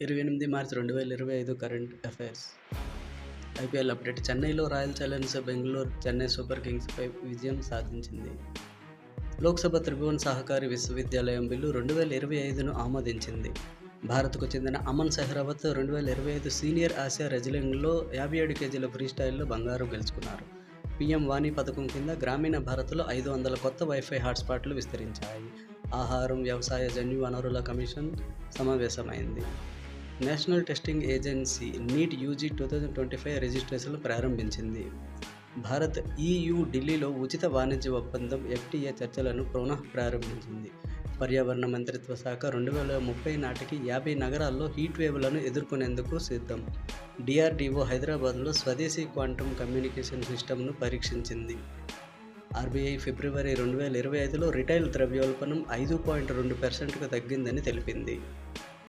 ఇరవై ఎనిమిది మార్చి రెండు వేల ఇరవై ఐదు కరెంట్ అఫైర్స్. IPL update. చెన్నైలో royal challengers Bengaluru Chennai super కింగ్స్పై విజయం సాధించింది. లోక్సభ త్రిభువన్ సహకారి విశ్వవిద్యాలయం బిల్లు రెండు వేల ఇరవై ఐదును ఆమోదించింది. భారత్కు చెందిన అమన్ సెహ్రావత్ రెండు వేల ఇరవై ఐదు సీనియర్ ఆసియా రెజ్లింగ్లో యాభై ఏడు కేజీల ఫ్రీ స్టైల్లో బంగారం గెలుచుకున్నారు. పీఎం వాణి పథకం కింద గ్రామీణ భారత్లో ఐదు వందల కొత్త వైఫై హాట్స్పాట్లు విస్తరించాయి. ఆహారం వ్యవసాయ జన్యు వనరుల commission సమావేశమైంది. National testing agency NEET UG two thousand twenty five రిజిస్ట్రేషన్లు ప్రారంభించింది. భారత్ ఈయూ ఢిల్లీలో ఉచిత వాణిజ్య ఒప్పందం ఎఫ్టీఏ చర్చలను పునః ప్రారంభించింది. పర్యావరణ మంత్రిత్వ శాఖ రెండు వేల ముప్పై నాటికి యాభై నగరాల్లో హీట్ వేవ్లను ఎదుర్కొనేందుకు సిద్ధం. డిఆర్డీఓ హైదరాబాద్లో స్వదేశీ క్వాంటమ్ కమ్యూనికేషన్ సిస్టమ్ను పరీక్షించింది. ఆర్బీఐ ఫిబ్రవరి రెండు వేల ఇరవై ఐదులో రిటైల్ ద్రవ్యోల్బణం ఐదు పాయింట్ రెండు పర్సెంట్కు తగ్గిందని తెలిపింది.